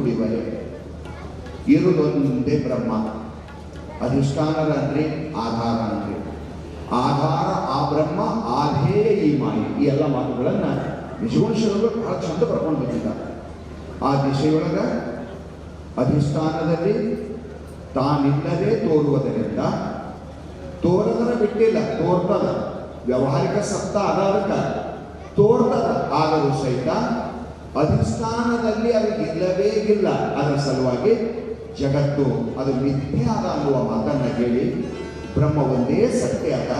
ನುಡಿವರೆ ಇರುದೊಂದೇ ಬ್ರಹ್ಮ. ಅಧಿಷ್ಠಾನದ ಅಂದ್ರೆ ಆಧಾರ ಅಂದ್ರೆ. ಆಧಾರ ಆ ಬ್ರಹ್ಮ, ಆಧೇಯ ಈ ಮಾಯಿ. ಈ ಎಲ್ಲ ಮಾತುಗಳನ್ನ ನಿಜವಂಶಗಳು ಬಹಳ ಚಂದ ಬರ್ಕೊಂಡು ಬಂದಿದ್ದಾರೆ. ಆ ದಿಶೆಯೊಳಗ ಅಧಿಷ್ಠಾನದಲ್ಲಿ ತಾನಿಲ್ಲದೆ ತೋರುವುದರಿಂದ ತೋರದನ ಬಿಟ್ಟಿಲ್ಲ, ತೋರ್ತದ. ವ್ಯಾವಹಾರಿಕ ಸತ್ತ ಆಧಾರಕ ತೋರ್ತದ ಆದರೂ ಸಹಿತ ಅಧಿಷ್ಠಾನದಲ್ಲಿ ಅದು ಇಲ್ಲವೇ ಇಲ್ಲ. ಅದರ ಸಲುವಾಗಿ ಜಗತ್ತು, ಅದು ಮಿಥ್ಯಾದ ಅನ್ನುವ ಮಾತನ್ನ ಹೇಳಿ, ಬ್ರಹ್ಮ ಒಂದೇ ಸತ್ಯ ಅದ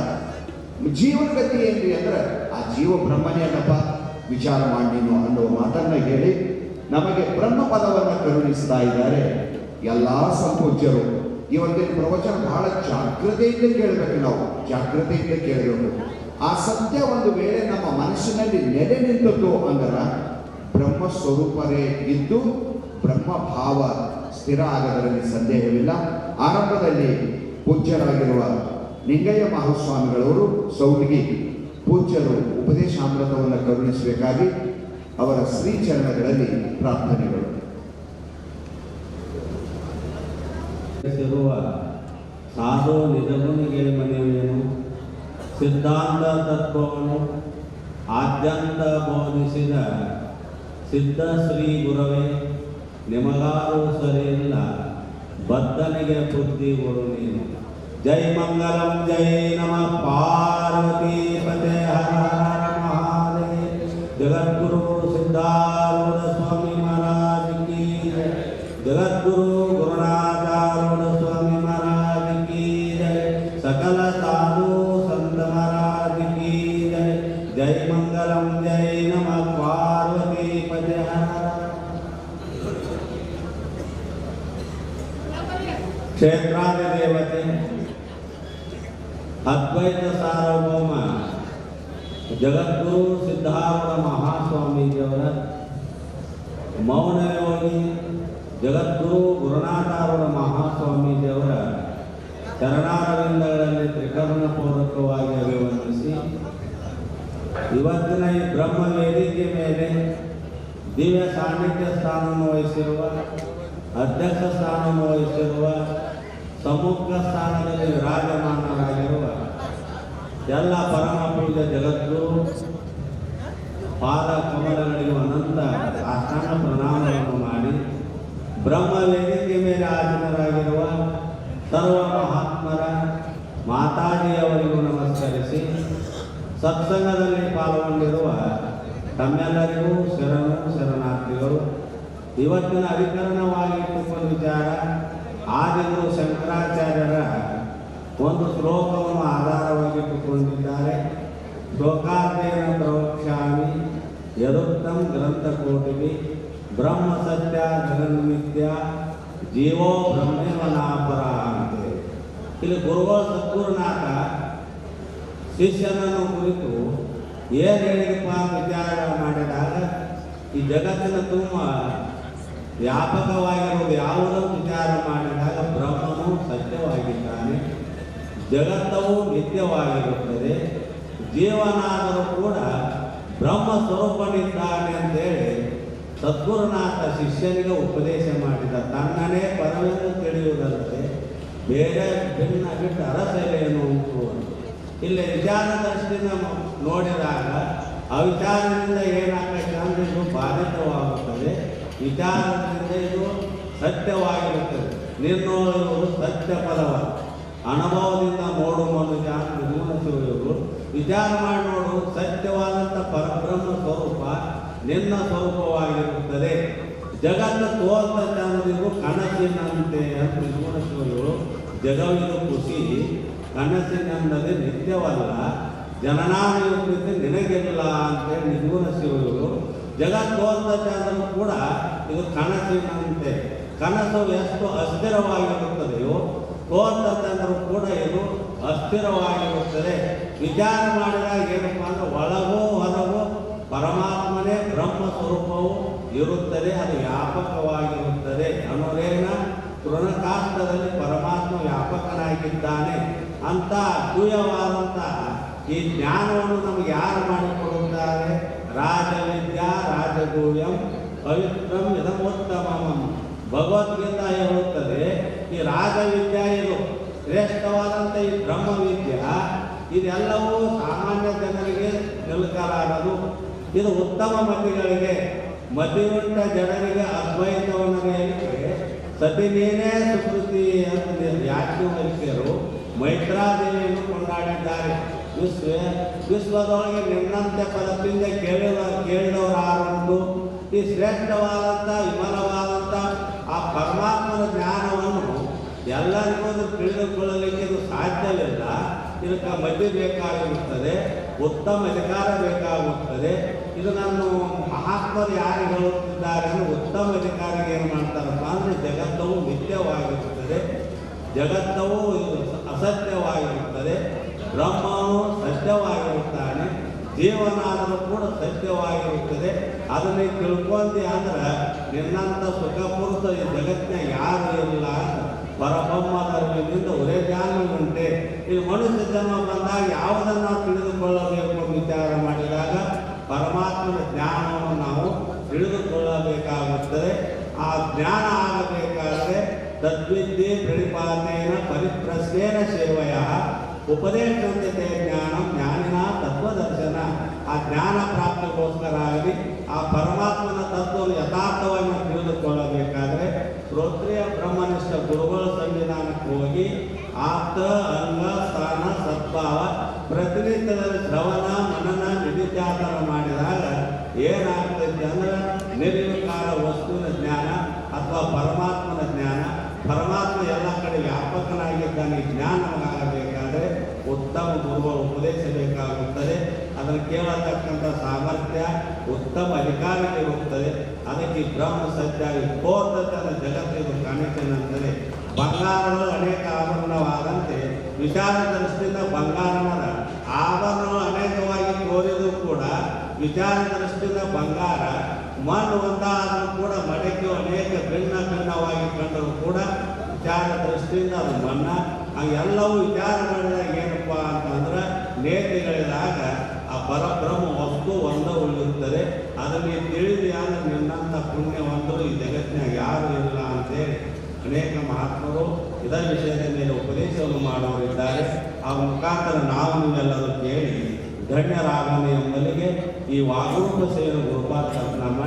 ಜೀವಗತಿ ಏನ್ರಿ ಅಂದ್ರೆ ಆ ಜೀವ ಬ್ರಹ್ಮನೇ ಅಲ್ಲಪ್ಪ, ವಿಚಾರ ಮಾಡಿನೋ ನೀನು ಅನ್ನುವ ಮಾತನ್ನ ಹೇಳಿ, ನಮಗೆ ಬ್ರಹ್ಮ ಪದವನ್ನು ಕರುಣಿಸ್ತಾ ಇದ್ದಾರೆ ಎಲ್ಲ ಸಂಪೂಜ್ಯರು. ಇವತ್ತಿನ ಪ್ರವಚನ ಬಹಳ ಜಾಗ್ರತೆಯಿಂದ ಕೇಳಬೇಕು ನಾವು. ಜಾಗ್ರತೆಯಿಂದ ಕೇಳಬೇಕು. ಆ ಸತ್ಯ ಒಂದು ವೇಳೆ ನಮ್ಮ ಮನಸ್ಸಿನಲ್ಲಿ ನೆಲೆ ನಿಂತದ್ದು ಅಂದರ ಬ್ರಹ್ಮ ಸ್ವರೂಪರೇ ಇದ್ದು ಬ್ರಹ್ಮ ಭಾವ ಸ್ಥಿರ ಆಗದರಲ್ಲಿ ಸಂದೇಹವಿಲ್ಲ. ಆರಂಭದಲ್ಲಿ ಪೂಜ್ಯರಾಗಿರುವ ನಿಂಗಯ್ಯ ಮಹಾಸ್ವಾಮಿಗಳವರು ಸೌಟಿಗೆ ಪೂಜ್ಯರು ಉಪದೇಶಾಮೃತವನ್ನು ಕರುಣಿಸಬೇಕಾಗಿ ಅವರ ಶ್ರೀಚರಣಗಳಲ್ಲಿ ಪ್ರಾರ್ಥನೆಗಳು. ಸಾಧು ಮನೆಯೇನು, ಸಿದ್ಧಾಂತ ತತ್ವವನ್ನು ಆದ್ಯಂತ ಬೋಧಿಸಿದ ಸಿದ್ಧ ಶ್ರೀ ಗುರವೇ ನಿಮಗಾರು ಸರಿಯಿಲ್ಲ ಬದ್ಧನಿಗೆ ಬುದ್ಧಿ ಕೊಡು ನೀನು ಜೈ ಮಂಗಲಂ ಜೈ ನಮ ಪಾರ್ವತಿ ಪತೆ ಹರ ಹರ ಮಹಾದೇವ ಜಗದ್ಗುರು ಸಿದ್ಧಾರೂಢ ಕ್ಷೇತ್ರಾದಿ ದೇವತೆ ಅದ್ವೈತ ಸಾರ್ವಭೌಮ. ಜಗದ್ಗುರು ಸಿದ್ಧಾರೂಢ ಮಹಾಸ್ವಾಮೀಜಿಯವರ ಮೌನ ಯೋಗಿ ಜಗದ್ಗುರು ಗುರುನಾಥಾರೂಢ ಮಹಾಸ್ವಾಮೀಜಿಯವರ ಚರಣಾರವಿಂದಗಳಲ್ಲಿ ತ್ರಿಕರಣ ಪೂರ್ವಕವಾಗಿ ಅಭಿವಂದಿಸಿ ಇವತ್ತಿನ ಈ ಬ್ರಹ್ಮ ವೇದಿಕೆ ಮೇಲೆ ದಿವ್ಯ ಸಾನ್ನಿಧ್ಯ ಸ್ಥಾನವನ್ನು ವಹಿಸಿರುವ, ಅಧ್ಯಕ್ಷ ಸ್ಥಾನವನ್ನು ವಹಿಸಿರುವ ಸಮ್ಮುಖ ಸ್ಥಾನದಲ್ಲಿ ವಿರಾಜಮಾನರಾಗಿರುವ ಎಲ್ಲ ಪರಮ ಪೂಜೆ ಜಗದ್ಗುರು ಪಾದ ಕಮಲಗಳಿಗೂ ಅನಂತ ಆಸ್ಥಾನ ಪ್ರಣಾಮವನ್ನು ಮಾಡಿ ಬ್ರಹ್ಮ ವೇದಿಕೆ ಮೇಲೆ ಆಸೀನರಾಗಿರುವ ಸರ್ವ ಮಹಾತ್ಮರ ಮಾತಾಜಿಯವರಿಗೂ ನಮಸ್ಕರಿಸಿ, ಸತ್ಸಂಗದಲ್ಲಿ ಪಾಲ್ಗೊಂಡಿರುವ ತಮ್ಮೆಲ್ಲರಿಗೂ ಶರಣು, ಶರಣಾರ್ಥಿಗಳು, ಇವತ್ತಿನ ಅಧಿಕರಣವಾಗಿ ಇಟ್ಟುಕೊಂಡ ವಿಚಾರ ಆದಿಗುರು ಶಂಕರಾಚಾರ್ಯರ ಒಂದು ಶ್ಲೋಕವನ್ನು ಆಧಾರವಾಗಿಟ್ಟುಕೊಂಡಿದ್ದಾರೆ ಶ್ಲೋಕಾಧ್ಯಯನ ಪ್ರವಕ್ಷಾಮಿ ಯದುಕ್ತಂ ಗ್ರಂಥಕೋಟಿವಿ ಬ್ರಹ್ಮ ಸತ್ಯ ಜಗನ್ಮಿತ್ಯ ಜೀವೋ ಬ್ರಹ್ಮೇವ ನಾಪರ ಅಂತೇಳಿ ಇಲ್ಲಿ ಗುರುಗಳು ಸದ್ಗುರುನಾಥ ಶಿಷ್ಯನನ್ನು ಕುರಿತು ಏನು ಹೇಳಿದಪ್ಪ ವಿಚಾರ ಮಾಡಿದಾಗ, ಈ ಜಗತ್ತಿನ ತುಂಬ ವ್ಯಾಪಕವಾಗಿರುವುದು ಯಾವುದನ್ನು ವಿಚಾರ ಮಾಡಿದಾಗ ಬ್ರಹ್ಮನು ಸತ್ಯವಾಗಿದ್ದಾನೆ. ಜಗತ್ತವು ನಿತ್ಯವಾಗಿರುತ್ತದೆ. ಜೀವನಾದರೂ ಕೂಡ ಬ್ರಹ್ಮ ಸ್ವರೂಪನಿದ್ದಾನೆ ಅಂತೇಳಿ ಸದ್ಗುರುನಾಥ ಶಿಷ್ಯನಿಗೆ ಉಪದೇಶ ಮಾಡಿದ. ತನ್ನನೇ ಪರವೆಂದು ತಿಳಿಯುವುದಲ್ಲದೆ ಬೇರೆ ಭಿನ್ನ ಬಿಟ್ಟು ಅರಸೆಲೆಯನ್ನು ಉಂಟು. ಇಲ್ಲಿ ವಿಚಾರ ದೃಷ್ಟಿನ ನೋಡಿದಾಗ ಅವಿಚಾರದಿಂದ ಬಾಧಿತವಾಗುತ್ತದೆ ವಿಚಾರದಿಂದ ಇದು ಸತ್ಯವಾಗಿರುತ್ತದೆ. ನಿರ್ಣಯವು ಸತ್ಯ ಪದವ ಅನುಭವದಿಂದ ನೋಡುವ ನಿರ್ಮೂಲಿಸುವುದು ವಿಚಾರ ಮಾಡಿ ನೋಡು ಸತ್ಯವಾದಂಥ ಪರಬ್ರಹ್ಮ ಸ್ವರೂಪ ನಿನ್ನ ಸ್ವರೂಪವಾಗಿರುತ್ತದೆ. ಜಗತ್ತು ತೋರ್ತದೆ ಜನರಿಗೂ ಕನಸಿನಂತೆ ಅಂತ ನಿರ್ಮೂಲಿಸುವುದು ಜಗವಿನ ಖುಷಿ ಕನಸಿನಂದದೆ ನಿತ್ಯವಲ್ಲ. ಜನನಾನುಯುಕ್ತಿ ನಿನಗಿಲ್ಲ ಅಂತೇಳಿ ನಿರ್ಗುಣ ಜಗತ್ತೋರ್ತದೆ ಅಂದರೂ ಕೂಡ ಇದು ಕನಸಿನಂತೆ ಕನಸು ಎಷ್ಟು ಅಸ್ಥಿರವಾಗಿರುತ್ತದೆಯೋ ಅಂದರೂ ಕೂಡ ಇದು ಅಸ್ಥಿರವಾಗಿರುತ್ತದೆ. ವಿಚಾರ ಮಾಡಿದಾಗ ಏನಪ್ಪ ಅಂದ್ರೆ ಒಳಗೋ ಹೊರಗೋ ಪರಮಾತ್ಮನೇ ಬ್ರಹ್ಮ ಸ್ವರೂಪವು ಇರುತ್ತದೆ, ಅದು ವ್ಯಾಪಕವಾಗಿರುತ್ತದೆ ಅನ್ನೋದೇನ ತೃಣಕಾಷ್ಟದಲ್ಲಿ ಪರಮಾತ್ಮ ವ್ಯಾಪಕನಾಗಿದ್ದಾನೆ ಅಂತ ಅದ್ವಯವಾದಂತಹ ಈ ಜ್ಞಾನವನ್ನು ನಮಗೆ ಯಾರು ಮಾಡಿಕೊಡುತ್ತಾರೆ ರಾಜಗೂಹ್ಯಂ ಪವಿತ್ರಂ ಯಥಮೋತ್ತಮಂ ಭಗವದ್ಗೀತಾ ಹೇಳುತ್ತದೆ ಈ ರಾಜವಿದ್ಯಾ ಇದು ಶ್ರೇಷ್ಠವಾದಂಥ ಈ ಬ್ರಹ್ಮವಿದ್ಯಾ. ಇದೆಲ್ಲವೂ ಸಾಮಾನ್ಯ ಜನರಿಗೆ ನಿಲುಕಲಾರದು ಇದು ಉತ್ತಮ ಮತಿಗಳಿಗೆ ಮತಿಯುಂಟ ಜನರಿಗೆ ಅದ್ವೈತವನ್ನು ಹೇಳಿದರೆ, ಸತಿ ನೀನೇ ಸುಕೃತಿ ಅಂತ ಯಾಕೆ ಮೈತ್ರಾದೇವಿಯನ್ನು ಕೊಂಡಾಡಿದ್ದಾರೆ. ವಿಶ್ವ ವಿಶ್ವದೊಳಗೆ ನಿನ್ನಂತೆ ಪದದಿಂದ ಕೇಳಿದ ಕೇಳಿದವರಾರೊಂದು ಈ ಶ್ರೇಷ್ಠವಾದಂಥ, ವಿಮಲವಾದಂಥ ಆ ಪರಮಾತ್ಮನ ಜ್ಞಾನವನ್ನು ಎಲ್ಲರಿಗೂ ತಿಳಿದುಕೊಳ್ಳಲಿಕ್ಕೆ ಇದು ಸಾಧ್ಯವಿಲ್ಲ. ಇದಕ್ಕೆ ಮಧ್ಯ ಬೇಕಾಗಿರುತ್ತದೆ, ಉತ್ತಮ ಅಧಿಕಾರ ಬೇಕಾಗುತ್ತದೆ. ಇದು ನಾನು ಮಹಾತ್ಮರು ಯಾರು ಹೇಳುತ್ತಿದ್ದಾರೆ ಅಂದರೆ ಉತ್ತಮ ಅಧಿಕಾರಿಗೆ ಏನು ಮಾಡ್ತಾರಪ್ಪ ಅಂದರೆ ಜಗತ್ತವು ಮಿಥ್ಯವಾಗಿರುತ್ತದೆ ಜಗತ್ತವು ಅಸತ್ಯವಾಗಿರುತ್ತದೆ. ಬ್ರಹ್ಮನು ಸತ್ಯವಾಗಿರುತ್ತಾನೆ ಜೀವನಾದರೂ ಕೂಡ ಸತ್ಯವಾಗಿರುತ್ತದೆ. ಅದನ್ನೇ ತಿಳ್ಕೊಂಡಿ ಅಂದ್ರೆ, ನಿನ್ನಂಥ ಸುಖಪುರುಷ ಈ ಜಗತ್ತಿನ ಯಾರು ಇಲ್ಲ ಅಂತ. ಪರಬ್ರಹ್ಮದರ್ಮದಿಂದ ಒರೇ ಜ್ಞಾನ ಉಂಟೆ. ಈ ಮನುಷ್ಯ ಜನ್ಮ ಬಂದಾಗ ಯಾವುದನ್ನು ತಿಳಿದುಕೊಳ್ಳಬೇಕು ವಿಚಾರ ಮಾಡಿದಾಗ, ಪರಮಾತ್ಮನ ಜ್ಞಾನವನ್ನು ನಾವು ತಿಳಿದುಕೊಳ್ಳಬೇಕಾಗುತ್ತದೆ. ಆ ಜ್ಞಾನ ಆಗಬೇಕಾದರೆ, ತದ್ವಿದ್ಯೆ ಪ್ರತಿಪಾದನೆಯ ಪರಿಪ್ರಶ್ನೇನ ಸೇವೆಯ ಉಪದೇಶಂತೆ ಜ್ಞಾನ, ಜ್ಞಾನಿನ ತತ್ವದರ್ಶನ, ಆ ಜ್ಞಾನ ಪ್ರಾಪ್ತಿಗೋಸ್ಕರ ಆಗಲಿ ಆ ಪರಮಾತ್ಮನ ತತ್ವವನ್ನು ಯಥಾರ್ಥವಾಗಿ ತಿಳಿದುಕೊಳ್ಳಬೇಕಾದ್ರೆ ಶ್ರೋತ್ರಿಯ ಬ್ರಹ್ಮನಿಷ್ಠ ಗುರುಗಳ ಸಂವಿಧಾನಕ್ಕೆ ಹೋಗಿ ಆಪ್ತ, ಅಂಗ, ಸ್ಥಾನ, ಸದ್ಭಾವ, ಪ್ರತಿನಿತ್ಯದಲ್ಲಿ ಶ್ರವಣ, ಮನನ, ನಿಧಿಧ್ಯಾಸನ ಮಾಡಿದಾಗ ಏನಾಗ್ತೈತೆ ಅಂದ್ರೆ ನಿರ್ವಿಕಾರ ವಸ್ತುವಿನ ಜ್ಞಾನ ಅಥವಾ ಪರಮಾತ್ಮನ ಜ್ಞಾನ, ಪರಮಾತ್ಮ ಎಲ್ಲ ಕಡೆ ವ್ಯಾಪಕನಾಗಿದ್ದಾನೆ, ಈ ನಮಗಾಗಬೇಕಾದ್ರೆ ಉತ್ತಮ ಗುರುಗಳ ಉಪದೇಶ ಬೇಕಾಗುತ್ತದೆ. ಅದನ್ನು ಕೇಳತಕ್ಕಂಥ ಸಾಮರ್ಥ್ಯ ಉತ್ತಮ ಅಧಿಕಾರಕ್ಕೆ ಇರುತ್ತದೆ ಅದಕ್ಕೆ ಬ್ರಹ್ಮ ಸತ್ಯ ಕೋರ್ತನ ಜಗತ್ತಿನ ಕನೆಕ್ಷನ್ ಅಂತದೆ ಬಂಗಾರಗಳು ಅನೇಕ ಆಭರಣವಾದಂತೆ ವಿಚಾರ ದೃಷ್ಟಿಯಿಂದ ಬಂಗಾರವರ ಆಭರಣಗಳು ಅನೇಕವಾಗಿ ತೋರಿದ್ರು ಕೂಡ ವಿಚಾರ ದೃಷ್ಟಿಯಿಂದ ಬಂಗಾರ ಮಣ್ಣು ಒಂದಾದರೂ ಕೂಡ ಮಡಕೆಯು ಅನೇಕ ಭಿನ್ನ ಭಿನ್ನವಾಗಿ ಕಂಡರೂ ಕೂಡ ವಿಚಾರ ದೃಷ್ಟಿಯಿಂದ ಅದು ಮಣ್ಣ. ಆ ಎಲ್ಲವೂ ವಿಚಾರ ಮಾಡಿದಾಗ ಏನಪ್ಪ ಅಂತಂದ್ರೆ ನೇತಿಗಳಿದಾಗ ಆ ಪರಬ್ರಹ್ಮ ವಸ್ತು ಒಂದೇ ಉಳಿಯುತ್ತದೆ ಅದನ್ನು ತಿಳಿದು ಯಾರು ನಿನ್ನಂಥ ಪುಣ್ಯವಂತರು ಈ ಜಗತ್ತಿನಾಗ ಯಾರು ಇಲ್ಲ ಅಂತೇಳಿ ಅನೇಕ ಮಹಾತ್ಮರು ಇದರ ವಿಷಯದ ಮೇಲೆ ಉಪದೇಶವನ್ನು ಮಾಡುವರಿದ್ದಾರೆ ಆ ಮುಖಾಂತರ ನಾವು ನೀವೆಲ್ಲರೂ ಕೇಳಿ ಧನ್ಯರಾಗಣ ಎಂಬಲ್ಲಿಗೆ ಈ ವಾಗೂಪ ಸೇರು ಗುರುಪಾದ ನಮ್ಮ